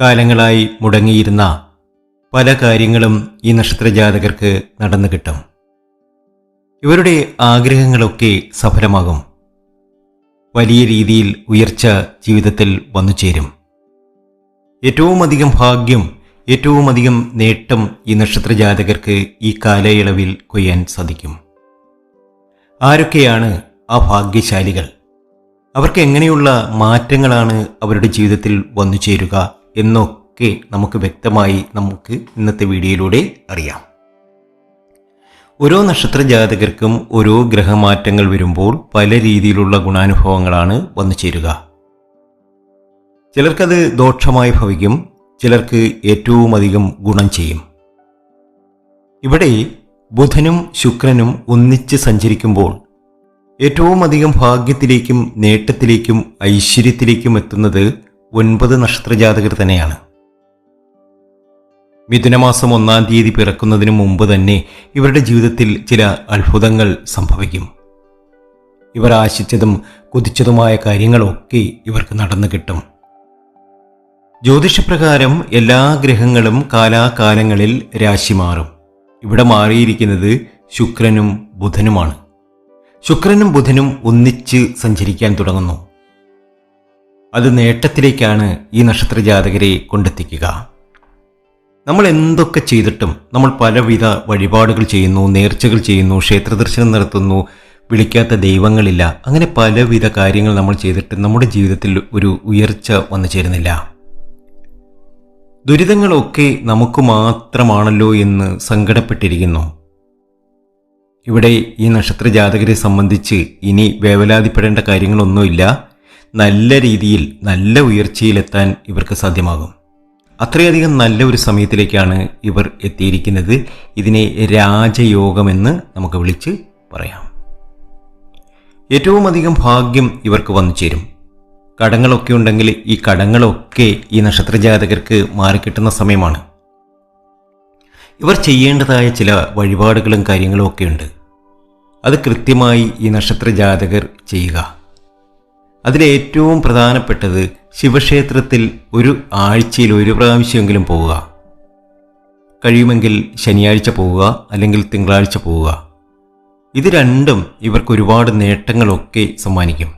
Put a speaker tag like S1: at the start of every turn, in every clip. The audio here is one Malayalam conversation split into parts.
S1: കാലങ്ങളായി മുടങ്ങിയിരുന്ന പല കാര്യങ്ങളും ഈ നക്ഷത്രജാതകർക്ക് നടന്നു കിട്ടും. ഇവരുടെ ആഗ്രഹങ്ങളൊക്കെ സഫലമാകും. വലിയ രീതിയിൽ ഉയർച്ച ജീവിതത്തിൽ വന്നു ചേരും. ഏറ്റവും അധികം ഭാഗ്യം ഏറ്റവും അധികം നേട്ടം ഈ നക്ഷത്രജാതകർക്ക് ഈ കാലയളവിൽ കൊയ്യാൻ സാധിക്കും. ആരൊക്കെയാണ് ആ ഭാഗ്യശാലികൾ? അവർക്ക് എങ്ങനെയുള്ള മാറ്റങ്ങളാണ് അവരുടെ ജീവിതത്തിൽ വന്നു ചേരുക എന്നൊക്കെ നമുക്ക് വ്യക്തമായി നമുക്ക് ഇന്നത്തെ വീഡിയോയിലൂടെ അറിയാം. ഓരോ നക്ഷത്ര ജാതകർക്കും ഓരോ ഗ്രഹമാറ്റങ്ങൾ വരുമ്പോൾ പല രീതിയിലുള്ള ഗുണാനുഭവങ്ങളാണ് വന്നു ചേരുക. ചിലർക്കത് ദോഷമായി ഭവിക്കും ചിലർക്ക് ഏറ്റവും അധികം ഗുണം ചെയ്യും. ഇവിടെ ബുധനും ശുക്രനും ഒന്നിച്ച് സഞ്ചരിക്കുമ്പോൾ ഏറ്റവും അധികം ഭാഗ്യത്തിലേക്കും നേട്ടത്തിലേക്കും ഐശ്വര്യത്തിലേക്കും എത്തുന്നത് ഒൻപത് നക്ഷത്രജാതകർ തന്നെയാണ്. മിഥുനമാസം ഒന്നാം തീയതി പിറക്കുന്നതിന് മുമ്പ് തന്നെ ഇവരുടെ ജീവിതത്തിൽ ചില അത്ഭുതങ്ങൾ സംഭവിക്കും. ഇവർ ആശിച്ചതും കുതിച്ചതുമായ കാര്യങ്ങളൊക്കെ ഇവർക്ക് നടന്നു കിട്ടും. ജ്യോതിഷപ്രകാരം എല്ലാ ഗ്രഹങ്ങളും കാലാകാലങ്ങളിൽ രാശി മാറും. ഇവിടെ മാറിയിരിക്കുന്നത് ശുക്രനും ബുധനുമാണ്. ശുക്രനും ബുധനും ഒന്നിച്ച് സഞ്ചരിക്കാൻ തുടങ്ങുന്നു. അത് നേട്ടത്തിലേക്കാണ് ഈ നക്ഷത്രജാതകരെ കൊണ്ടെത്തിക്കുക. നമ്മൾ എന്തൊക്കെ ചെയ്തിട്ടും നമ്മൾ പലവിധ വഴിപാടുകൾ ചെയ്യുന്നു നേർച്ചകൾ ചെയ്യുന്നു ക്ഷേത്രദർശനം നടത്തുന്നു വിളിക്കാത്ത ദൈവങ്ങളില്ല. അങ്ങനെ പലവിധ കാര്യങ്ങൾ നമ്മൾ ചെയ്തിട്ട് നമ്മുടെ ജീവിതത്തിൽ ഒരു ഉയർച്ച വന്നു ചേരുന്നില്ല. ദുരിതങ്ങളൊക്കെ നമുക്ക് മാത്രമാണല്ലോ എന്ന് സങ്കടപ്പെട്ടിരിക്കുന്നു. ഇവിടെ ഈ നക്ഷത്ര ജാതകരെ സംബന്ധിച്ച് ഇനി വേവലാതിപ്പെടേണ്ട കാര്യങ്ങളൊന്നുമില്ല. നല്ല രീതിയിൽ നല്ല ഉയർച്ചയിലെത്താൻ ഇവർക്ക് സാധ്യമാകും. അത്രയധികം നല്ല ഒരു സമയത്തിലേക്കാണ് ഇവർ എത്തിയിരിക്കുന്നത്. ഇതിനെ രാജയോഗമെന്ന് നമുക്ക് വിളിച്ച് പറയാം. ഏറ്റവും അധികം ഭാഗ്യം ഇവർക്ക് വന്നു ചേരും. കടങ്ങളൊക്കെ ഉണ്ടെങ്കിൽ ഈ കടങ്ങളൊക്കെ ഈ നക്ഷത്രജാതകർക്ക് മാറിക്കിട്ടുന്ന സമയമാണ്. ഇവർ ചെയ്യേണ്ടതായ ചില വഴിപാടുകളും കാര്യങ്ങളും ഒക്കെയുണ്ട് അത് കൃത്യമായി ഈ നക്ഷത്രജാതകർ ചെയ്യുക. അതിലേറ്റവും പ്രധാനപ്പെട്ടത് ശിവക്ഷേത്രത്തിൽ ഒരു ആഴ്ചയിൽ ഒരു പ്രാവശ്യമെങ്കിലും പോവുക. കഴിയുമെങ്കിൽ ശനിയാഴ്ച പോവുക അല്ലെങ്കിൽ തിങ്കളാഴ്ച പോവുക. ഇത് രണ്ടും ഇവർക്ക് ഒരുപാട് നേട്ടങ്ങളൊക്കെ സമ്മാനിക്കും.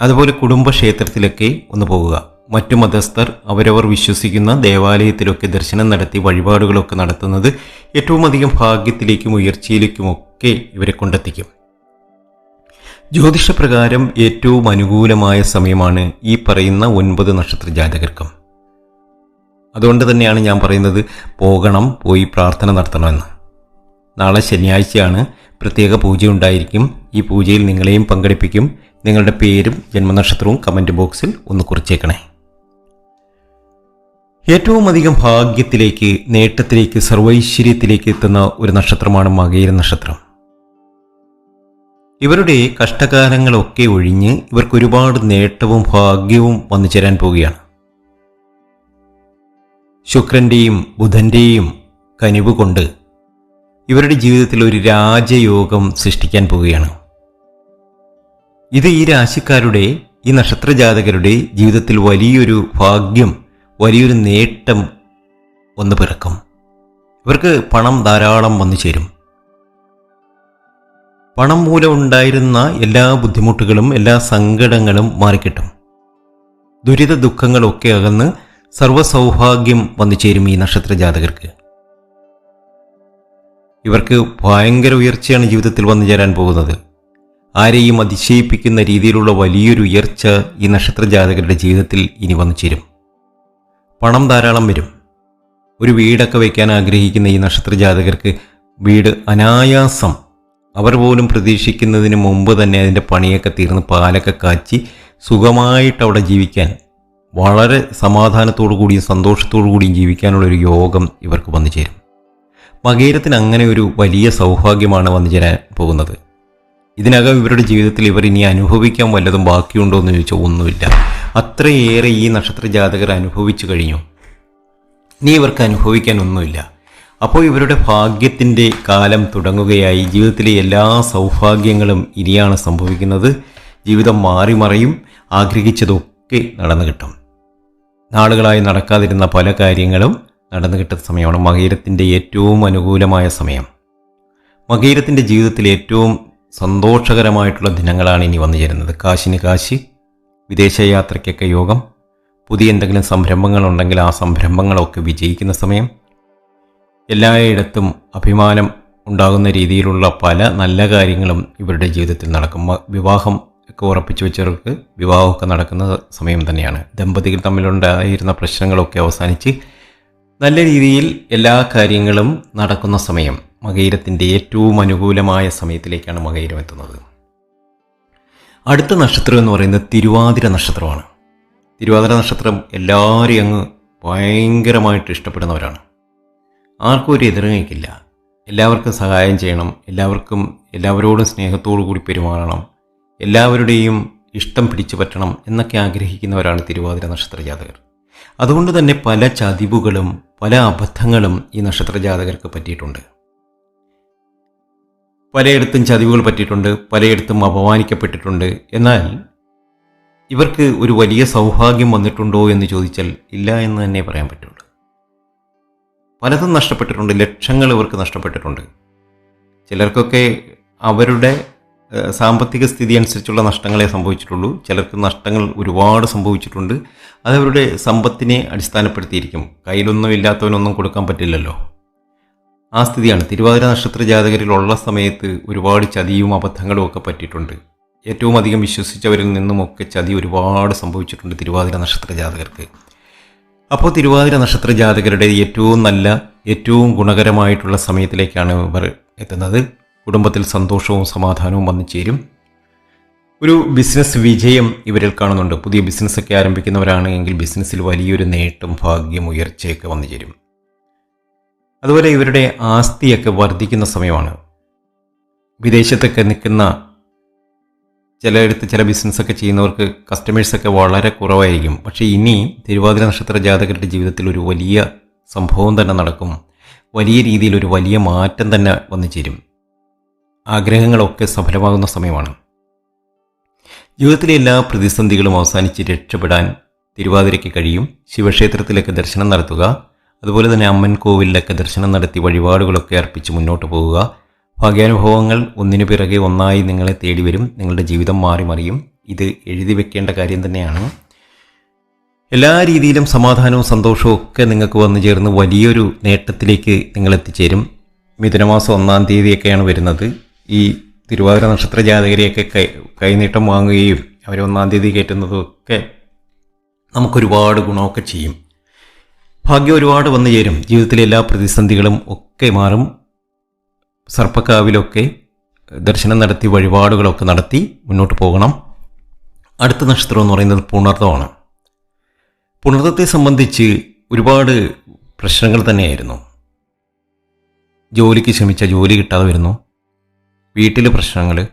S1: അതുപോലെ കുടുംബക്ഷേത്രത്തിലൊക്കെ ഒന്ന് പോവുക. മറ്റു മതസ്ഥർ അവരവർ വിശ്വസിക്കുന്ന ദേവാലയത്തിലൊക്കെ ദർശനം നടത്തി വഴിപാടുകളൊക്കെ നടത്തുന്നത് ഏറ്റവും അധികം ഭാഗ്യത്തിലേക്കും ഉയർച്ചയിലേക്കുമൊക്കെ ഇവരെ കൊണ്ടെത്തിക്കും. ജ്യോതിഷപ്രകാരം ഏറ്റവും അനുകൂലമായ സമയമാണ് ഈ പറയുന്ന ഒൻപത് നക്ഷത്ര ജാതകർക്കും. അതുകൊണ്ട് തന്നെയാണ് ഞാൻ പറയുന്നത് പോകണം പോയി പ്രാർത്ഥന നടത്തണമെന്ന് നാളെ ശനിയാഴ്ചയാണ് പ്രത്യേക പൂജ ഉണ്ടായിരിക്കും. ഈ പൂജയിൽ നിങ്ങളെയും പങ്കെടുപ്പിക്കും. നിങ്ങളുടെ പേരും ജന്മനക്ഷത്രവും കമന്റ് ബോക്സിൽ ഒന്ന് കുറിച്ചേക്കണേ. ഏറ്റവും അധികം ഭാഗ്യത്തിലേക്ക് നേട്ടത്തിലേക്ക് സർവൈശ്വര്യത്തിലേക്ക് എത്തുന്ന ഒരു നക്ഷത്രമാണ് മകയിര നക്ഷത്രം. ഇവരുടെ കഷ്ടകാലങ്ങളൊക്കെ ഒഴിഞ്ഞ് ഇവർക്ക് ഒരുപാട് നേട്ടവും ഭാഗ്യവും വന്നു ചേരാൻ പോവുകയാണ്. ശുക്രന്റെയും ബുധന്റെയും കനിവ് കൊണ്ട് ഇവരുടെ ജീവിതത്തിൽ ഒരു രാജയോഗം സൃഷ്ടിക്കാൻ പോവുകയാണ്. ഇത് ഈ രാശിക്കാരുടെ ഈ നക്ഷത്രജാതകരുടെ ജീവിതത്തിൽ വലിയൊരു ഭാഗ്യം വലിയൊരു നേട്ടം ഒന്ന് പിറക്കും. ഇവർക്ക് പണം ധാരാളം വന്നു ചേരും. പണം മൂലം ഉണ്ടായിരുന്ന എല്ലാ ബുദ്ധിമുട്ടുകളും എല്ലാ സങ്കടങ്ങളും മാറിക്കിട്ടും. ദുരിത ദുഃഖങ്ങളൊക്കെ അകന്ന് സർവസൗഭാഗ്യം വന്നു ചേരും ഈ നക്ഷത്ര ജാതകർക്ക്. ഇവർക്ക് ഭയങ്കര ഉയർച്ചയാണ് ജീവിതത്തിൽ വന്നു ചേരാൻ പോകുന്നത്. ആരെയും അതിശയിപ്പിക്കുന്ന രീതിയിലുള്ള വലിയൊരു ഉയർച്ച ഈ നക്ഷത്ര ജാതകരുടെ ജീവിതത്തിൽ ഇനി വന്നു ചേരും. പണം ധാരാളം വരും. ഒരു വീടൊക്കെ വയ്ക്കാൻ ആഗ്രഹിക്കുന്ന ഈ നക്ഷത്ര ജാതകർക്ക് വീട് അനായാസം അവർ പോലും പ്രതീക്ഷിക്കുന്നതിന് മുമ്പ് തന്നെ അതിന്റെ പണിയൊക്കെ തീർന്ന് പാലൊക്കെ കാച്ചി സുഖമായിട്ട് അവിടെ ജീവിക്കാൻ വളരെ സമാധാനത്തോടു കൂടിയും സന്തോഷത്തോടു കൂടിയും ജീവിക്കാനുള്ള ഒരു യോഗം ഇവർക്ക് വന്നു ചേരും. മകേരത്തിന് അങ്ങനെ ഒരു വലിയ സൗഭാഗ്യമാണ് വന്നു ചേരാൻ പോകുന്നത്. ഇതിനകം ഇവരുടെ ജീവിതത്തിൽ ഇവർ ഇനി അനുഭവിക്കാൻ വല്ലതും ബാക്കിയുണ്ടോ എന്ന് ചോദിച്ചാൽ ഒന്നുമില്ല. അത്രയേറെ ഈ നക്ഷത്ര ജാതകർ അനുഭവിച്ചു കഴിഞ്ഞു. ഇനി ഇവർക്ക് അനുഭവിക്കാൻ ഒന്നുമില്ല. അപ്പോൾ ഇവരുടെ ഭാഗ്യത്തിന്റെ കാലം തുടങ്ങുകയായി. ജീവിതത്തിലെ എല്ലാ സൗഭാഗ്യങ്ങളും ഇനിയാണ് സംഭവിക്കുന്നത്. ജീവിതം മാറി മറിയും ആഗ്രഹിച്ചതൊക്കെ നടന്നു കിട്ടും. നാളുകളായി നടക്കാതിരുന്ന പല കാര്യങ്ങളും നടന്നു കിട്ടുന്ന സമയമാണ് മകീരത്തിന്റെ ഏറ്റവും അനുകൂലമായ സമയം. മകീരത്തിന്റെ ജീവിതത്തിൽ ഏറ്റവും സന്തോഷകരമായിട്ടുള്ള ദിനങ്ങളാണ് ഇനി വന്നു ചേരുന്നത്. കാശിന് കാശി വിദേശയാത്രയ്ക്കൊക്കെ യോഗം പുതിയ എന്തെങ്കിലും സംരംഭങ്ങളുണ്ടെങ്കിൽ ആ സംരംഭങ്ങളൊക്കെ വിജയിക്കുന്ന സമയം എല്ലായിടത്തും അഭിമാനം ഉണ്ടാകുന്ന രീതിയിലുള്ള പല നല്ല കാര്യങ്ങളും ഇവരുടെ ജീവിതത്തിൽ നടക്കും. വിവാഹം ഒക്കെ ഉറപ്പിച്ചു വെച്ചവർക്ക് വിവാഹമൊക്കെ നടക്കുന്ന സമയം തന്നെയാണ്. ദമ്പതികൾ തമ്മിലുണ്ടായിരുന്ന പ്രശ്നങ്ങളൊക്കെ അവസാനിച്ച് നല്ല രീതിയിൽ എല്ലാ കാര്യങ്ങളും നടക്കുന്ന സമയം മകയിരത്തിന്റെ ഏറ്റവും അനുകൂലമായ സമയത്തിലേക്കാണ് മകയിരം എത്തുന്നത്. അടുത്ത നക്ഷത്രം എന്ന് പറയുന്നത് തിരുവാതിര നക്ഷത്രമാണ്. തിരുവാതിര നക്ഷത്രം എല്ലാവരെയും അങ്ങ് ഭയങ്കരമായിട്ട് ഇഷ്ടപ്പെടുന്നവരാണ്. ആർക്കും ഒരു എതിർങ്ങയ്ക്കില്ല എല്ലാവർക്കും സഹായം ചെയ്യണം. എല്ലാവർക്കും എല്ലാവരോടും സ്നേഹത്തോടു കൂടി പെരുമാറണം. എല്ലാവരുടെയും ഇഷ്ടം പിടിച്ചു പറ്റണം എന്നൊക്കെ ആഗ്രഹിക്കുന്നവരാണ് തിരുവാതിര നക്ഷത്ര ജാതകർ. അതുകൊണ്ട് തന്നെ പല ചതിവുകളും പല അബദ്ധങ്ങളും ഈ നക്ഷത്ര ജാതകർക്ക് പറ്റിയിട്ടുണ്ട്. പലയിടത്തും ചതിവുകൾ പറ്റിയിട്ടുണ്ട് പലയിടത്തും അപമാനിക്കപ്പെട്ടിട്ടുണ്ട്. എന്നാൽ ഇവർക്ക് ഒരു വലിയ സൗഭാഗ്യം വന്നിട്ടുണ്ടോ എന്ന് ചോദിച്ചാൽ ഇല്ല എന്ന് തന്നെ പറയാൻ പറ്റുള്ളൂ. പലതും നഷ്ടപ്പെട്ടിട്ടുണ്ട് ലക്ഷങ്ങൾ ഇവർക്ക് നഷ്ടപ്പെട്ടിട്ടുണ്ട്. ചിലർക്കൊക്കെ അവരുടെ സാമ്പത്തിക സ്ഥിതി അനുസരിച്ചുള്ള നഷ്ടങ്ങളെ സംഭവിച്ചിട്ടുള്ളൂ. ചിലർക്ക് നഷ്ടങ്ങൾ ഒരുപാട് സംഭവിച്ചിട്ടുണ്ട്. അതവരുടെ സമ്പത്തിനെ അടിസ്ഥാനപ്പെടുത്തിയിരിക്കും. കയ്യിലൊന്നും ഇല്ലാത്തവനൊന്നും കൊടുക്കാൻ പറ്റില്ലല്ലോ. ആ സ്ഥിതിയാണ്. തിരുവാതിര നക്ഷത്ര ജാതകരിലുള്ള സമയത്ത് ഒരുപാട് ചതിയും അബദ്ധങ്ങളും ഒക്കെ പറ്റിയിട്ടുണ്ട്. ഏറ്റവും അധികം വിശ്വസിച്ചവരിൽ നിന്നുമൊക്കെ ചതി ഒരുപാട് സംഭവിച്ചിട്ടുണ്ട് തിരുവാതിര നക്ഷത്ര ജാതകർക്ക്. അപ്പോൾ തിരുവാതിര നക്ഷത്ര ജാതകരുടെ ഏറ്റവും നല്ല ഏറ്റവും ഗുണകരമായിട്ടുള്ള സമയത്തിലേക്കാണ് ഇവർ എത്തുന്നത്. കുടുംബത്തിൽ സന്തോഷവും സമാധാനവും വന്നു ചേരും. ഒരു ബിസിനസ് വിജയം ഇവരിൽ കാണുന്നുണ്ട്. പുതിയ ബിസിനസ്സൊക്കെ ആരംഭിക്കുന്നവരാണ് എങ്കിൽ ബിസിനസ്സിൽ വലിയൊരു നേട്ടം ഭാഗ്യം ഉയർച്ചയൊക്കെ വന്നു ചേരും. അതുപോലെ ഇവരുടെ ആസ്തിയൊക്കെ വർദ്ധിക്കുന്ന സമയമാണ്. വിദേശത്തൊക്കെ നിൽക്കുന്ന ചിലയിടത്ത് ചില ബിസിനസ്സൊക്കെ ചെയ്യുന്നവർക്ക് കസ്റ്റമേഴ്സൊക്കെ വളരെ കുറവായിരിക്കും. പക്ഷേ ഇനി തിരുവാതിര നക്ഷത്ര ജാതകരുടെ ജീവിതത്തിൽ ഒരു വലിയ സംഭവം തന്നെ നടക്കും. വലിയ രീതിയിൽ ഒരു വലിയ മാറ്റം തന്നെ വന്നു ചേരും. ആഗ്രഹങ്ങളൊക്കെ സഫലമാകുന്ന സമയമാണ്. ജീവിതത്തിലെ എല്ലാ പ്രതിസന്ധികളും അവസാനിച്ച് രക്ഷപ്പെടാൻ തിരുവാതിരയ്ക്ക് കഴിയും. ശിവക്ഷേത്രത്തിലൊക്കെ ദർശനം നടത്തുക. അതുപോലെ തന്നെ അമ്മൻ കോവിലിലൊക്കെ ദർശനം നടത്തി വഴിപാടുകളൊക്കെ അർപ്പിച്ച് മുന്നോട്ട് പോവുക ഭാഗ്യാനുഭവങ്ങൾ ഒന്നിനു പിറകെ ഒന്നായി നിങ്ങളെ തേടി വരും. നിങ്ങളുടെ ജീവിതം മാറി മറിയും. ഇത് എഴുതി വെക്കേണ്ട കാര്യം തന്നെയാണ്. എല്ലാ രീതിയിലും സമാധാനവും സന്തോഷവും ഒക്കെ നിങ്ങൾക്ക് വന്നു ചേർന്ന് വലിയൊരു നേട്ടത്തിലേക്ക് നിങ്ങൾ എത്തിച്ചേരും. മിഥുനമാസം ഒന്നാം തീയതിയൊക്കെയാണ് വരുന്നത്. ഈ തിരുവാതിര നക്ഷത്ര ജാതകരെയൊക്കെ കൈ കൈനീട്ടം വാങ്ങുകയും അവരെ ഒന്നാം തീയതി കയറ്റുന്നതും ഒക്കെ നമുക്കൊരുപാട് ഗുണമൊക്കെ ചെയ്യും. ഭാഗ്യം ഒരുപാട് വന്നു ചേരും. ജീവിതത്തിലെ എല്ലാ പ്രതിസന്ധികളും ഒക്കെ മാറും. സർപ്പക്കാവിലൊക്കെ ദർശനം നടത്തി വഴിപാടുകളൊക്കെ നടത്തി മുന്നോട്ട് പോകണം. അടുത്ത നക്ഷത്രം എന്ന് പറയുന്നത് പുണർത്തമാണ് പുണർത്തത്തെ സംബന്ധിച്ച് ഒരുപാട് പ്രശ്നങ്ങൾ തന്നെയായിരുന്നു. ജോലിക്ക് ശ്രമിച്ച ജോലി കിട്ടാതെ വരുന്നു. വീട്ടിലെ പ്രശ്നങ്ങൾ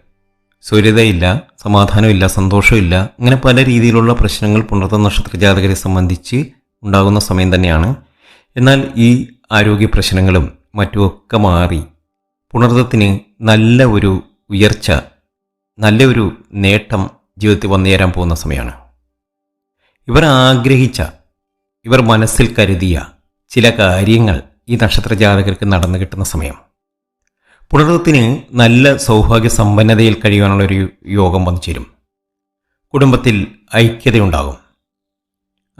S1: സ്വര്യതയില്ല സമാധാനമില്ല സന്തോഷമില്ല അങ്ങനെ പല രീതിയിലുള്ള പ്രശ്നങ്ങൾ പുണർത്ത നക്ഷത്ര ജാതകരെ സംബന്ധിച്ച് ഉണ്ടാകുന്ന സമയം തന്നെയാണ്. എന്നാൽ ഈ ആരോഗ്യ പ്രശ്നങ്ങളും മറ്റുമൊക്കെ മാറി പുണർത്തത്തിന് നല്ല ഒരു ഉയർച്ച നല്ല ഒരു നേട്ടം ജീവിതത്തിൽ വന്നുചേരാൻ പോകുന്ന സമയമാണ്. ഇവർ ആഗ്രഹിച്ച ഇവർ മനസ്സിൽ കരുതിയ ചില കാര്യങ്ങൾ ഈ നക്ഷത്ര ജാതകർക്ക് നടന്നു കിട്ടുന്ന സമയം. പുണർദത്തിന് നല്ല സൗഭാഗ്യ സമ്പന്നതയിൽ കഴിയാനുള്ള ഒരു യോഗം വന്നു ചേരും. കുടുംബത്തിൽ ഐക്യതയുണ്ടാകും.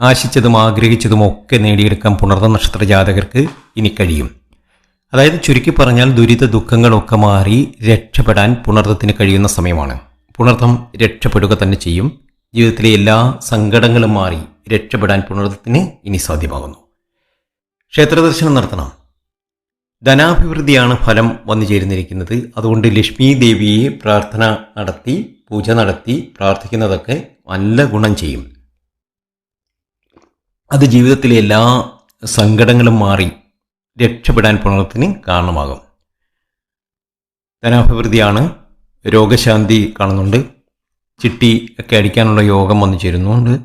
S1: ആശിച്ചതും ആഗ്രഹിച്ചതും ഒക്കെ നേടിയെടുക്കാൻ പുണർന്ന നക്ഷത്ര ജാതകർക്ക് ഇനി കഴിയും. അതായത് ചുരുക്കി പറഞ്ഞാൽ ദുരിത ദുഃഖങ്ങളൊക്കെ മാറി രക്ഷപ്പെടാൻ പുണർത്തത്തിന് കഴിയുന്ന സമയമാണ്. പുണർത്തം രക്ഷപ്പെടുക തന്നെ ചെയ്യും. ജീവിതത്തിലെ എല്ലാ സങ്കടങ്ങളും മാറി രക്ഷപ്പെടാൻ പുണർത്തത്തിന് ഇനി സാധ്യമാകുന്നു. ക്ഷേത്രദർശനം നടത്തണം. ധനാഭിവൃദ്ധിയാണ് ഫലം വന്നു ചേരുന്നിരിക്കുന്നത്. അതുകൊണ്ട് ലക്ഷ്മി ദേവിയെ പ്രാർത്ഥന നടത്തി പൂജ നടത്തി പ്രാർത്ഥിക്കുന്നതൊക്കെ നല്ല ഗുണം ചെയ്യും. അത് ജീവിതത്തിലെ എല്ലാ സങ്കടങ്ങളും മാറി രക്ഷപ്പെടാൻ പോണത്തിന് കാരണമാകും. ധനാഭിവൃദ്ധിയാണ് രോഗശാന്തി കാണുന്നുണ്ട്. ചിട്ടി ഒക്കെ അടിക്കാനുള്ള യോഗം വന്നു ചേരുന്നുണ്ട്.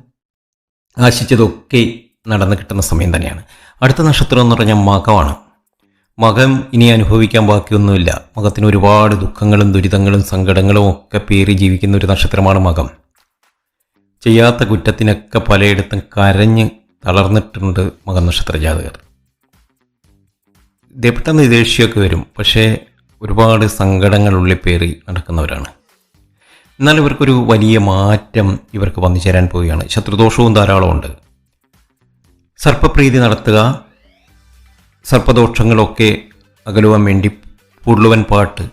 S1: ആശിച്ചതൊക്കെ നടന്നു കിട്ടുന്ന സമയം തന്നെയാണ്. അടുത്ത നക്ഷത്രം എന്ന് പറഞ്ഞാൽ മകമാണ്. മകം ഇനി അനുഭവിക്കാൻ ബാക്കിയൊന്നുമില്ല. മകത്തിന് ഒരുപാട് ദുഃഖങ്ങളും ദുരിതങ്ങളും സങ്കടങ്ങളും ഒക്കെ പേറി ജീവിക്കുന്ന ഒരു നക്ഷത്രമാണ് മകം. ചെയ്യാത്ത കുറ്റത്തിനൊക്കെ പലയിടത്തും കരഞ്ഞ് തളർന്നിട്ടുണ്ട് മകനക്ഷത്ര ജാതകർ ഇത് പെട്ടെന്ന് ദേഷ്യമൊക്കെ വരും. പക്ഷേ ഒരുപാട് സങ്കടങ്ങൾ ഉള്ളിപ്പേറി നടക്കുന്നവരാണ്. എന്നാൽ ഇവർക്കൊരു വലിയ മാറ്റം ഇവർക്ക് വന്നു ചേരാൻ പോവുകയാണ്. ശത്രുദോഷവും ധാരാളമുണ്ട് സർപ്പപ്രീതി നടത്തുക സർപ്പദോഷങ്ങളൊക്കെ അകലുവാൻ വേണ്ടി പുള്ളുവൻ പാട്ട്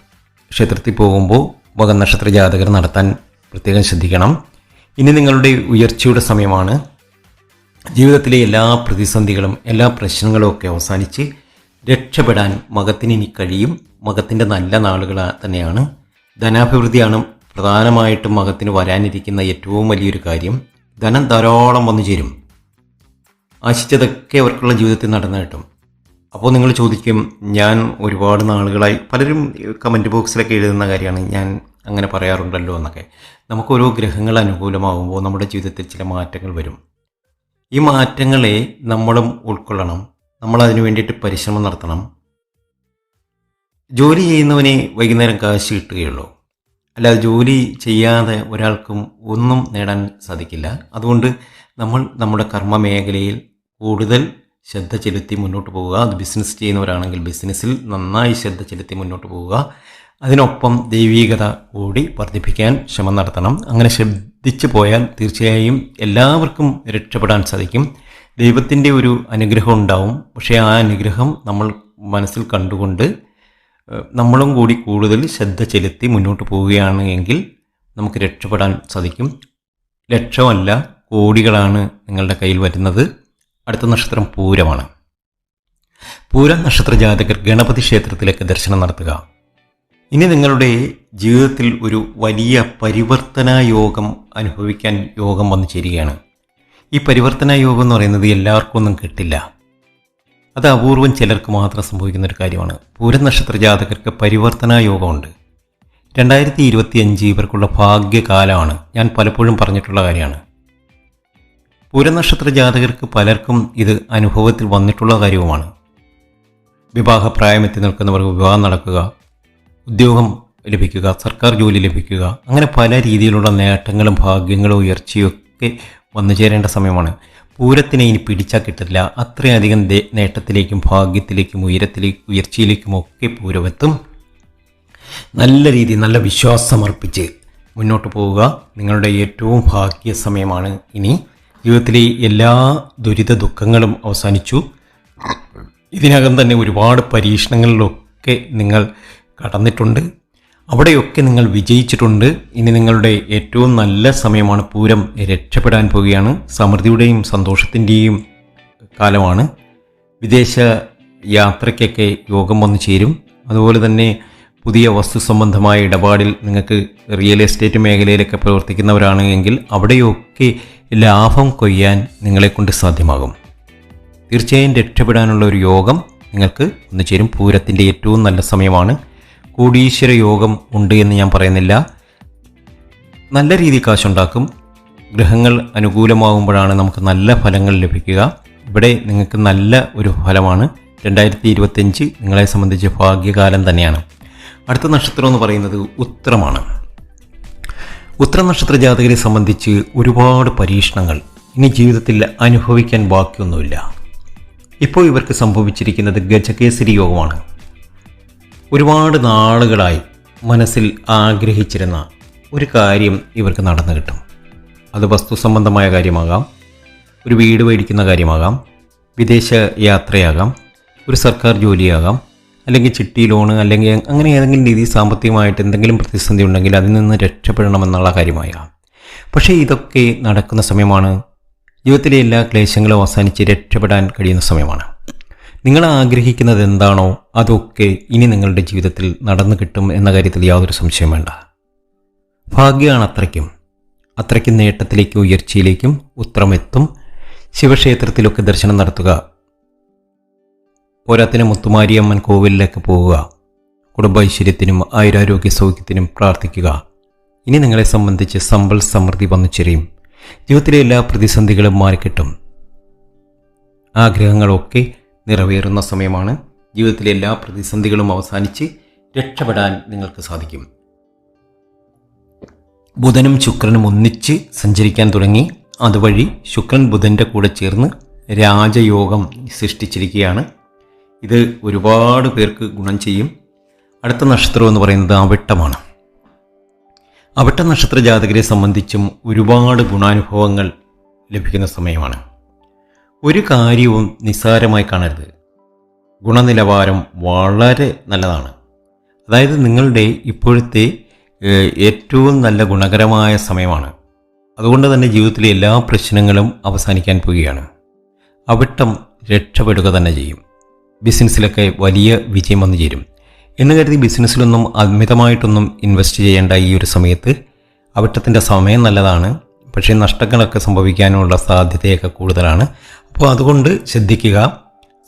S1: ക്ഷേത്രത്തിൽ പോകുമ്പോൾ മകൻ നക്ഷത്ര ജാതകർ നടത്താൻ പ്രത്യേകം ശ്രദ്ധിക്കണം. ഇനി നിങ്ങളുടെ ഉയർച്ചയുടെ സമയമാണ്. ജീവിതത്തിലെ എല്ലാ പ്രതിസന്ധികളും എല്ലാ പ്രശ്നങ്ങളും ഒക്കെ അവസാനിച്ച് രക്ഷപ്പെടാൻ മകത്തിന് ഇനി കഴിയും. മകത്തിന്റെ നല്ല നാളുകൾ തന്നെയാണ്. ധനാഭിവൃദ്ധിയാണ് പ്രധാനമായിട്ടും മകത്തിന് വരാനിരിക്കുന്ന ഏറ്റവും വലിയൊരു കാര്യം. ധനം ധാരാളം വന്നു ചേരും. ആശിച്ചതൊക്കെ അവർക്കുള്ള ജീവിതത്തിൽ നടന്നു കിട്ടും. അപ്പോൾ നിങ്ങൾ ചോദിക്കും ഞാൻ ഒരുപാട് നാളുകളായി പലരും കമന്റ് ബോക്സിലൊക്കെ എഴുതുന്ന കാര്യമാണ് ഞാൻ അങ്ങനെ പറയാറുണ്ടല്ലോ എന്നൊക്കെ. നമുക്ക് ഓരോ ഗ്രഹങ്ങൾ അനുകൂലമാകുമ്പോൾ നമ്മുടെ ജീവിതത്തിൽ ചില മാറ്റങ്ങൾ വരും. ഈ മാറ്റങ്ങളെ നമ്മളും ഉൾക്കൊള്ളണം. നമ്മൾ അതിനു വേണ്ടിയിട്ട് പരിശ്രമം നടത്തണം. ജോലി ചെയ്യുന്നവനെ വൈകുന്നേരം കാശ് കിട്ടുകയുള്ളൂ. അല്ലാതെ ജോലി ചെയ്യാതെ ഒരാൾക്കും ഒന്നും നേടാൻ സാധിക്കില്ല. അതുകൊണ്ട് നമ്മൾ നമ്മുടെ കർമ്മ മേഖലയിൽ കൂടുതൽ ശ്രദ്ധ ചെലുത്തി മുന്നോട്ട് പോവുക. അത് ബിസിനസ് ചെയ്യുന്നവരാണെങ്കിൽ ബിസിനസ്സിൽ നന്നായി ശ്രദ്ധ ചെലുത്തി മുന്നോട്ട് പോവുക. അതിനൊപ്പം ദൈവീകത കൂടി വർദ്ധിപ്പിക്കാൻ ശ്രമം നടത്തണം. അങ്ങനെ ശ്രദ്ധിച്ചു പോയാൽ തീർച്ചയായും എല്ലാവർക്കും രക്ഷപ്പെടാൻ സാധിക്കും. ദൈവത്തിന്റെ ഒരു അനുഗ്രഹം ഉണ്ടാവും. പക്ഷേ ആ അനുഗ്രഹം നമ്മൾ മനസ്സിൽ കണ്ടുകൊണ്ട് നമ്മളും കൂടി കൂടുതൽ ശ്രദ്ധ ചെലുത്തി മുന്നോട്ട് പോവുകയാണ് എങ്കിൽ നമുക്ക് രക്ഷപ്പെടാൻ സാധിക്കും. ലക്ഷമല്ല കോടികളാണ് നിങ്ങളുടെ കയ്യിൽ വരുന്നത്. അടുത്ത നക്ഷത്രം പൂരമാണ്. പൂര നക്ഷത്ര ജാതകർ ഗണപതി ക്ഷേത്രത്തിലേക്ക് ദർശനം നടത്തുക. ഇനി നിങ്ങളുടെ ജീവിതത്തിൽ ഒരു വലിയ പരിവർത്തന യോഗം അനുഭവിക്കാൻ യോഗം വന്നു ചേരുകയാണ്. ഈ പരിവർത്തന യോഗം എന്ന് പറയുന്നത് എല്ലാവർക്കും ഒന്നും കിട്ടില്ല. അത് അപൂർവം ചിലർക്ക് മാത്രം സംഭവിക്കുന്ന ഒരു കാര്യമാണ്. പൂരം നക്ഷത്ര ജാതകർക്ക് പരിവർത്തന യോഗമുണ്ട്. രണ്ടായിരത്തി ഇരുപത്തിയഞ്ച് ഇവർക്കുള്ള ഭാഗ്യകാലമാണ്. ഞാൻ പലപ്പോഴും പറഞ്ഞിട്ടുള്ള കാര്യമാണ്. പൂരനക്ഷത്ര ജാതകർക്ക് പലർക്കും ഇത് അനുഭവത്തിൽ വന്നിട്ടുള്ള കാര്യവുമാണ്. വിവാഹപ്രായമെത്തി നിൽക്കുന്നവർക്ക് വിവാഹം നടക്കുക ഉദ്യോഗം ലഭിക്കുക സർക്കാർ ജോലി ലഭിക്കുക അങ്ങനെ പല രീതിയിലുള്ള നേട്ടങ്ങളും ഭാഗ്യങ്ങളും ഉയർച്ചയും ഒക്കെ വന്നു ചേരേണ്ട സമയമാണ്. പൂരത്തിനെ ഇനി പിടിച്ചാൽ കിട്ടില്ല. അത്രയധികം നേട്ടത്തിലേക്കും ഭാഗ്യത്തിലേക്കും ഉയരത്തിലേക്കും ഉയർച്ചയിലേക്കും ഒക്കെ പൂരമെത്തും. നല്ല രീതിയിൽ നല്ല വിശ്വാസമർപ്പിച്ച് മുന്നോട്ട് പോവുക. നിങ്ങളുടെ ഏറ്റവും ഭാഗ്യ സമയമാണ് ഇനി. ജീവിതത്തിലെ എല്ലാ ദുരിത ദുഃഖങ്ങളും അവസാനിച്ചു. ഇതിനകം തന്നെ ഒരുപാട് പരീക്ഷണങ്ങളിലൊക്കെ നിങ്ങൾ കടന്നിട്ടുണ്ട്. അവിടെയൊക്കെ നിങ്ങൾ വിജയിച്ചിട്ടുണ്ട്. ഇനി നിങ്ങളുടെ ഏറ്റവും നല്ല സമയമാണ് പൂരം രക്ഷപ്പെടാൻ പോവുകയാണ്. സമൃദ്ധിയുടെയും സന്തോഷത്തിന്റെയും കാലമാണ്. വിദേശ യാത്രയ്ക്കൊക്കെ യോഗം വന്നു ചേരും. അതുപോലെ തന്നെ പുതിയ വസ്തു സംബന്ധമായ ഇടപാടിൽ നിങ്ങൾക്ക് റിയൽ എസ്റ്റേറ്റ് മേഖലയിലൊക്കെ പ്രവർത്തിക്കുന്നവരാണ് എങ്കിൽ അവിടെയൊക്കെ ലാഭം കൊയ്യാൻ നിങ്ങളെക്കൊണ്ട് സാധ്യമാകും. തീർച്ചയായും രക്ഷപ്പെടാനുള്ള ഒരു യോഗം നിങ്ങൾക്ക് വന്നു ചേരും. പൂരത്തിന്റെ ഏറ്റവും നല്ല സമയമാണ്. കോടീശ്വര യോഗം ഉണ്ട് എന്ന് ഞാൻ പറയുന്നില്ല. നല്ല രീതിയിൽ കാശുണ്ടാക്കും. ഗ്രഹങ്ങൾ അനുകൂലമാകുമ്പോഴാണ് നമുക്ക് നല്ല ഫലങ്ങൾ ലഭിക്കുക. ഇവിടെ നിങ്ങൾക്ക് നല്ല ഒരു ഫലമാണ്. രണ്ടായിരത്തി ഇരുപത്തിയഞ്ച് നിങ്ങളെ സംബന്ധിച്ച് ഭാഗ്യകാലം തന്നെയാണ്. അടുത്ത നക്ഷത്രം എന്ന് പറയുന്നത് ഉത്തരമാണ് ഉത്തര നക്ഷത്ര ജാതകരെ സംബന്ധിച്ച് ഒരുപാട് പരീക്ഷണങ്ങൾ. ഇനി ജീവിതത്തിൽ അനുഭവിക്കാൻ ബാക്കിയൊന്നുമില്ല. ഇപ്പോൾ ഇവർക്ക് സംഭവിച്ചിരിക്കുന്നത് ഗജകേസരി യോഗമാണ്. ഒരുപാട് നാളുകളായി മനസ്സിൽ ആഗ്രഹിച്ചിരുന്ന ഒരു കാര്യം ഇവർക്ക് നടന്നു കിട്ടും. അത് വസ്തു സംബന്ധമായ കാര്യമാകാം ഒരു വീട് മേടിക്കുന്ന കാര്യമാകാം വിദേശ യാത്രയാകാം ഒരു സർക്കാർ ജോലിയാകാം അല്ലെങ്കിൽ ചിട്ടി ലോണ് അല്ലെങ്കിൽ അങ്ങനെ ഏതെങ്കിലും രീതിയിൽ സാമ്പത്തികമായിട്ട് എന്തെങ്കിലും പ്രതിസന്ധി ഉണ്ടെങ്കിൽ അതിൽ നിന്ന് രക്ഷപ്പെടണമെന്നുള്ള കാര്യമാകാം. പക്ഷേ ഇതൊക്കെ നടക്കുന്ന സമയമാണ്. ജീവിതത്തിലെ എല്ലാ ക്ലേശങ്ങളും അവസാനിച്ച് രക്ഷപ്പെടാൻ കഴിയുന്ന സമയമാണ്. നിങ്ങൾ ആഗ്രഹിക്കുന്നത് എന്താണോ അതൊക്കെ ഇനി നിങ്ങളുടെ ജീവിതത്തിൽ നടന്നു കിട്ടും എന്ന കാര്യത്തിൽ യാതൊരു സംശയം വേണ്ട. ഭാഗ്യമാണ് അത്രയ്ക്കും. അത്രയ്ക്കും നേട്ടത്തിലേക്കും ഉയർച്ചയിലേക്കും ഉത്തരമെത്തും. ശിവക്ഷേത്രത്തിലൊക്കെ ദർശനം നടത്തുക. പോരാത്തിന് മുത്തുമാരിയമ്മൻ കോവിലിലേക്ക് പോവുക. കുടുംബൈശ്വര്യത്തിനും ആയുരാരോഗ്യ സൗഖ്യത്തിനും പ്രാർത്ഥിക്കുക. ഇനി നിങ്ങളെ സംബന്ധിച്ച് സമ്പൽ സമൃദ്ധി വന്നു ചേരും. ജീവിതത്തിലെ എല്ലാ പ്രതിസന്ധികളും മാറിക്കിട്ടും. ആഗ്രഹങ്ങളൊക്കെ നിറവേറുന്ന സമയമാണ്. ജീവിതത്തിലെ എല്ലാ പ്രതിസന്ധികളും അവസാനിച്ച് രക്ഷപ്പെടാൻ നിങ്ങൾക്ക് സാധിക്കും. ബുധനും ശുക്രനും ഒന്നിച്ച് സഞ്ചരിക്കാൻ തുടങ്ങി. അതുവഴി ശുക്രൻ ബുധന്റെ കൂടെ ചേർന്ന് രാജയോഗം സൃഷ്ടിച്ചിരിക്കുകയാണ്. ഇത് ഒരുപാട് പേർക്ക് ഗുണം ചെയ്യും. അടുത്ത നക്ഷത്രം എന്ന് പറയുന്നത് അവിട്ടമാണ്. അവിട്ട നക്ഷത്ര ജാതകരെ സംബന്ധിച്ചും ഒരുപാട് ഗുണാനുഭവങ്ങൾ ലഭിക്കുന്ന സമയമാണ്. ഒരു കാര്യവും നിസ്സാരമായി കാണരുത്. ഗുണനിലവാരം വളരെ നല്ലതാണ്. അതായത് നിങ്ങളുടെ ഇപ്പോഴത്തെ ഏറ്റവും നല്ല ഗുണകരമായ സമയമാണ്. അതുകൊണ്ട് തന്നെ ജീവിതത്തിലെ എല്ലാ പ്രശ്നങ്ങളും അവസാനിക്കാൻ പോവുകയാണ്. അവിട്ടം രക്ഷപ്പെടുക തന്നെ ചെയ്യും. ബിസിനസ്സിലൊക്കെ വലിയ വിജയം വന്നു ചേരും. എന്ന് കരുതി ബിസിനസ്സിലൊന്നും അമിതമായിട്ടൊന്നും ഇൻവെസ്റ്റ് ചെയ്യേണ്ട ഈ ഒരു സമയത്ത് അവിട്ടത്തിന്റെ സമയം നല്ലതാണ്. പക്ഷേ നഷ്ടങ്ങളൊക്കെ സംഭവിക്കാനുള്ള സാധ്യതയൊക്കെ കൂടുതലാണ്. അപ്പോൾ അതുകൊണ്ട് ശ്രദ്ധിക്കുക.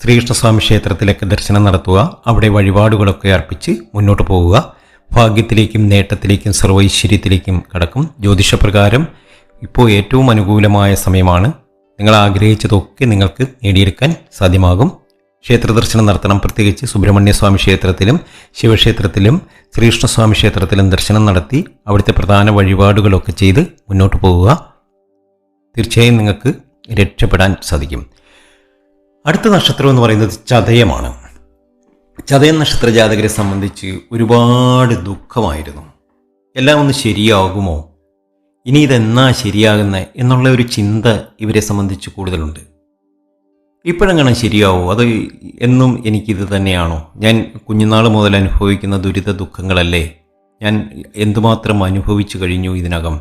S1: ശ്രീകൃഷ്ണസ്വാമി ക്ഷേത്രത്തിലേക്ക് ദർശനം നടത്തുക. അവിടെ വഴിപാടുകളൊക്കെ അർപ്പിച്ച് മുന്നോട്ട് പോവുക ഭാഗ്യത്തിലേക്കും നേട്ടത്തിലേക്കും സർവൈശ്വര്യത്തിലേക്കും കടക്കും. ജ്യോതിഷപ്രകാരം ഇപ്പോൾ ഏറ്റവും അനുകൂലമായ സമയമാണ്. നിങ്ങൾ ആഗ്രഹിച്ചതൊക്കെ നിങ്ങൾക്ക് നേടിയെടുക്കാൻ സാധ്യമാകും. ക്ഷേത്ര ദർശനം നടത്തണം. പ്രത്യേകിച്ച് സുബ്രഹ്മണ്യസ്വാമി ക്ഷേത്രത്തിലും ശിവക്ഷേത്രത്തിലും ശ്രീകൃഷ്ണസ്വാമി ക്ഷേത്രത്തിലും ദർശനം നടത്തി അവിടുത്തെ പ്രധാന വഴിപാടുകളൊക്കെ ചെയ്ത് മുന്നോട്ട് പോവുക. തീർച്ചയായും നിങ്ങൾക്ക് രക്ഷപ്പെടാൻ സാധിക്കും. അടുത്ത നക്ഷത്രം എന്ന് പറയുന്നത് ചതയമാണ്. ചതയം നക്ഷത്ര ജാതകരെ സംബന്ധിച്ച് ഒരുപാട് ദുഃഖമായിരുന്നു. എല്ലാം ഒന്ന് ശരിയാകുമോ? ഇനി ഇതെന്നാ ശരിയാകുന്ന എന്നുള്ള ഒരു ചിന്ത ഇവരെ സംബന്ധിച്ച് കൂടുതലുണ്ട്. ഇപ്പോഴെങ്ങനെ ശരിയാവോ? അത് എന്നും എനിക്കിത് തന്നെയാണോ? ഞാൻ കുഞ്ഞുനാൾ മുതൽ അനുഭവിക്കുന്ന ദുരിത ദുഃഖങ്ങളല്ലേ? ഞാൻ എന്തുമാത്രം അനുഭവിച്ചു കഴിഞ്ഞു ഇതിനകം?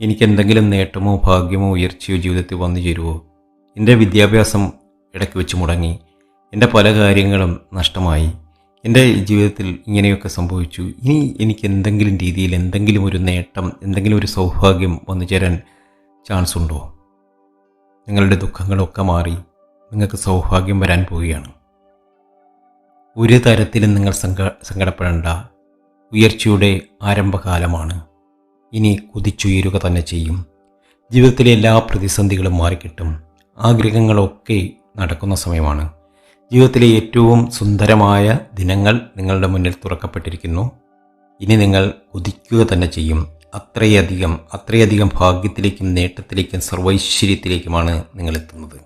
S1: എനിക്ക് എന്തെങ്കിലും നേട്ടമോ ഭാഗ്യമോ ഉയർച്ചയോ ജീവിതത്തിൽ വന്നു ചേരുവോ? എന്റെ വിദ്യാഭ്യാസം ഇടയ്ക്ക് വെച്ച് മുടങ്ങി. എന്റെ പല കാര്യങ്ങളും നഷ്ടമായി. എന്റെ ജീവിതത്തിൽ ഇങ്ങനെയൊക്കെ സംഭവിച്ചു. ഇനി എനിക്ക് എന്തെങ്കിലും രീതിയിൽ എന്തെങ്കിലും ഒരു നേട്ടം എന്തെങ്കിലും ഒരു സൗഭാഗ്യം വന്നു ചേരാൻ ചാൻസ് ഉണ്ടോ? നിങ്ങളുടെ ദുഃഖങ്ങളൊക്കെ മാറി. നിങ്ങൾക്ക് സൗഭാഗ്യം വരാൻ പോവുകയാണ്. ഒരു തരത്തിലും നിങ്ങൾ സങ്ക സങ്കടപ്പെടേണ്ട. ഉയർച്ചയുടെ ആരംഭകാലമാണ്. ഇനി കുതിച്ചുയരുക തന്നെ ചെയ്യും. ജീവിതത്തിലെ എല്ലാ പ്രതിസന്ധികളും മാറിക്കിട്ടും. ആഗ്രഹങ്ങളൊക്കെ നടക്കുന്ന സമയമാണ്. ജീവിതത്തിലെ ഏറ്റവും സുന്ദരമായ ദിനങ്ങൾ നിങ്ങളുടെ മുന്നിൽ തുറക്കപ്പെട്ടിരിക്കുന്നു. ഇനി നിങ്ങൾ കുതിക്കുക തന്നെ ചെയ്യും. അത്രയധികം അത്രയധികം ഭാഗ്യത്തിലേക്കും നേട്ടത്തിലേക്കും സർവൈശ്വര്യത്തിലേക്കുമാണ് നിങ്ങളെത്തുന്നത്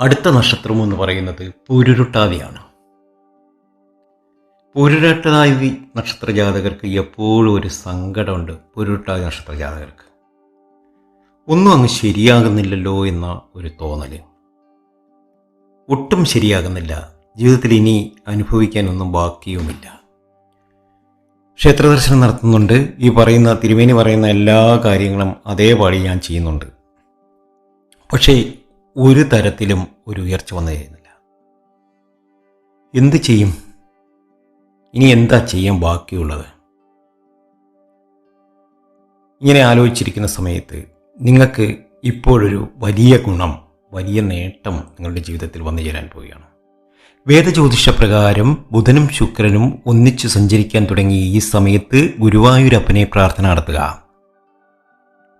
S1: അടുത്ത നക്ഷത്രം എന്ന് പറയുന്നത് പൂരുരുട്ടാതിയാണ്. പൂരുരുട്ടാതി നക്ഷത്ര ജാതകർക്ക് എപ്പോഴും ഒരു സങ്കടമുണ്ട്. പൂരുരുട്ടാതി നക്ഷത്ര ജാതകർക്ക് ഒന്നും അങ്ങ് ശരിയാകുന്നില്ലല്ലോ എന്ന ഒരു തോന്നൽ. ഒട്ടും ശരിയാകുന്നില്ല. ജീവിതത്തിൽ ഇനി അനുഭവിക്കാനൊന്നും ബാക്കിയുമില്ല. ക്ഷേത്രദർശനം നടത്തുന്നുണ്ട്. ഈ പറയുന്ന തിരുമേനി പറയുന്ന എല്ലാ കാര്യങ്ങളും അതേപടി ഞാൻ ചെയ്യുന്നുണ്ട്. പക്ഷേ ഒരു തരത്തിലും ഒരു ഉയർച്ച വന്നു കഴിയുന്നില്ല. എന്ത് ചെയ്യും? ഇനി എന്താ ചെയ്യാൻ ബാക്കിയുള്ളത്? ഇങ്ങനെ ആലോചിച്ചിരിക്കുന്ന സമയത്ത് നിങ്ങൾക്ക് ഇപ്പോഴൊരു വലിയ ഗുണം വലിയ നേട്ടം നിങ്ങളുടെ ജീവിതത്തിൽ വന്നു ചേരാൻ പോവുകയാണ്. വേദജ്യോതിഷപ്രകാരം ബുധനും ശുക്രനും ഒന്നിച്ചു സഞ്ചരിക്കാൻ തുടങ്ങി ഈ സമയത്ത് ഗുരുവായൂരപ്പനെ പ്രാർത്ഥന നടത്തുക.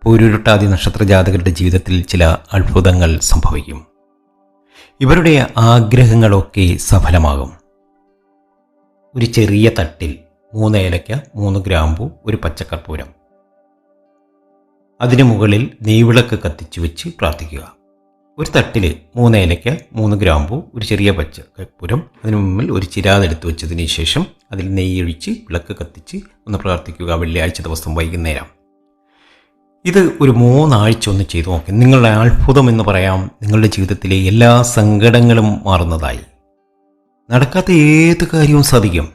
S1: പൂരുരുട്ടാതി നക്ഷത്ര ജാതകരുടെ ജീവിതത്തിൽ ചില അത്ഭുതങ്ങൾ സംഭവിക്കും. ഇവരുടെ ആഗ്രഹങ്ങളൊക്കെ സഫലമാകും. ഒരു ചെറിയ തട്ടിൽ മൂന്ന് ഏലയ്ക്ക മൂന്ന് ഗ്രാമ്പു ഒരു പച്ചക്കർപ്പൂരം. അതിനു മുകളിൽ നെയ്വിളക്ക് കത്തിച്ചു വെച്ച് പ്രാർത്ഥിക്കുക. ഒരു തട്ടിൽ മൂന്ന് ഏലയ്ക്ക മൂന്ന് ഗ്രാമ്പു ഒരു ചെറിയ പച്ചക്കർപ്പൂരം അതിനു മുമ്പിൽ ഒരു ചിരാതെടുത്ത് വെച്ചതിന് ശേഷം അതിൽ നെയ്യൊഴിച്ച് വിളക്ക് കത്തിച്ച് ഒന്ന് പ്രാർത്ഥിക്കുക വെള്ളിയാഴ്ച ദിവസം വൈകുന്നേരം. ഇത് ഒരു മൂന്നാഴ്ച ഒന്ന് ചെയ്തു നോക്കി. നിങ്ങളുടെ അത്ഭുതം എന്ന് പറയാം. നിങ്ങളുടെ ജീവിതത്തിലെ എല്ലാ സങ്കടങ്ങളും മാറുന്നതായി. നടക്കാത്ത ഏത് കാര്യവും സാധിക്കും.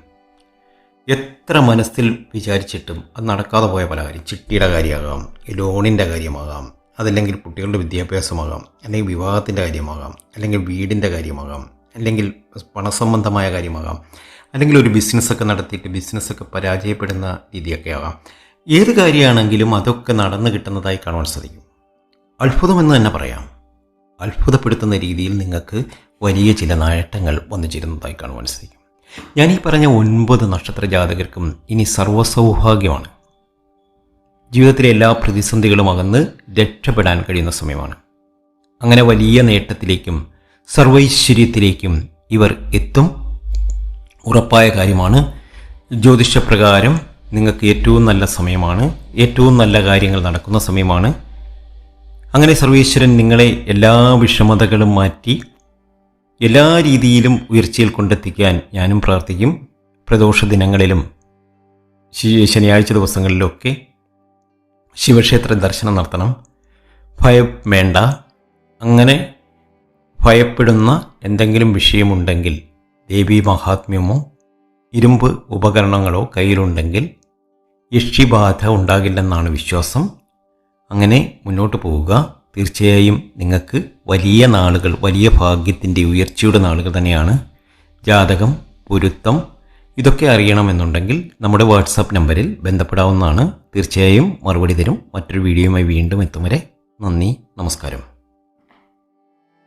S1: എത്ര മനസ്സിൽ വിചാരിച്ചിട്ടും അത് നടക്കാതെ പോയ പല കാര്യം. ചിട്ടിയുടെ കാര്യമാകാം ലോണിന്റെ കാര്യമാകാം അതല്ലെങ്കിൽ കുട്ടികളുടെ വിദ്യാഭ്യാസമാകാം അല്ലെങ്കിൽ വിവാഹത്തിന്റെ കാര്യമാകാം അല്ലെങ്കിൽ വീടിന്റെ കാര്യമാകാം അല്ലെങ്കിൽ പണസംബന്ധമായ കാര്യമാകാം അല്ലെങ്കിൽ ഒരു ബിസിനസ്സൊക്കെ നടത്തിയിട്ട് ബിസിനസ്സൊക്കെ പരാജയപ്പെടുന്ന രീതിയൊക്കെ ആകാം. ഏത് കാര്യമാണെങ്കിലും അതൊക്കെ നടന്നു കിട്ടുന്നതായി കാണുവാൻ സാധിക്കും. അത്ഭുതമെന്ന് തന്നെ പറയാം. അത്ഭുതപ്പെടുത്തുന്ന രീതിയിൽ നിങ്ങൾക്ക് വലിയ ചില നേട്ടങ്ങൾ വന്നു ചേരുന്നതായി കാണുവാൻ സാധിക്കും. ഞാൻ ഈ പറഞ്ഞ ഒൻപത് നക്ഷത്ര ജാതകർക്കും ഇനി സർവസൗഭാഗ്യമാണ്. ജീവിതത്തിലെ എല്ലാ പ്രതിസന്ധികളും അകന്ന് രക്ഷപ്പെടാൻ കഴിയുന്ന സമയമാണ്. അങ്ങനെ വലിയ നേട്ടത്തിലേക്കും സർവൈശ്വര്യത്തിലേക്കും ഇവർ എത്തും. ഉറപ്പായ കാര്യമാണ് ജ്യോതിഷപ്രകാരം നിങ്ങൾക്ക് ഏറ്റവും നല്ല സമയമാണ് ഏറ്റവും നല്ല കാര്യങ്ങൾ നടക്കുന്ന സമയമാണ്. അങ്ങനെ സർവേശ്വരൻ നിങ്ങളെ എല്ലാ വിഷമതകളും മാറ്റി എല്ലാ രീതിയിലും ഉയർച്ചയിൽ കൊണ്ടെത്തിക്കാൻ ഞാനും പ്രാർത്ഥിക്കും. പ്രദോഷ ദിനങ്ങളിലും ശനിയാഴ്ച ദിവസങ്ങളിലൊക്കെ ശിവക്ഷേത്ര ദർശനം നടത്തണം. ഭയം വേണ്ട. അങ്ങനെ ഭയപ്പെടുന്ന എന്തെങ്കിലും വിഷയമുണ്ടെങ്കിൽ ദേവീ മഹാത്മ്യമോ ഇരുമ്പ് ഉപകരണങ്ങളോ കയ്യിലുണ്ടെങ്കിൽ യക്ഷിബാധ ഉണ്ടാകില്ലെന്നാണ് വിശ്വാസം. അങ്ങനെ മുന്നോട്ട് പോവുക. തീർച്ചയായും നിങ്ങൾക്ക് വലിയ നാളുകൾ വലിയ ഭാഗ്യത്തിന്റെ ഉയർച്ചയുടെ നാളുകൾ തന്നെയാണ് ജാതകം പൊരുത്തം ഇതൊക്കെ അറിയണമെന്നുണ്ടെങ്കിൽ നമ്മുടെ വാട്സാപ്പ് നമ്പറിൽ ബന്ധപ്പെടാവുന്നതാണ്. തീർച്ചയായും മറുപടി തരും. മറ്റൊരു വീഡിയോയുമായി വീണ്ടും എത്തും വരെ നന്ദി നമസ്കാരം.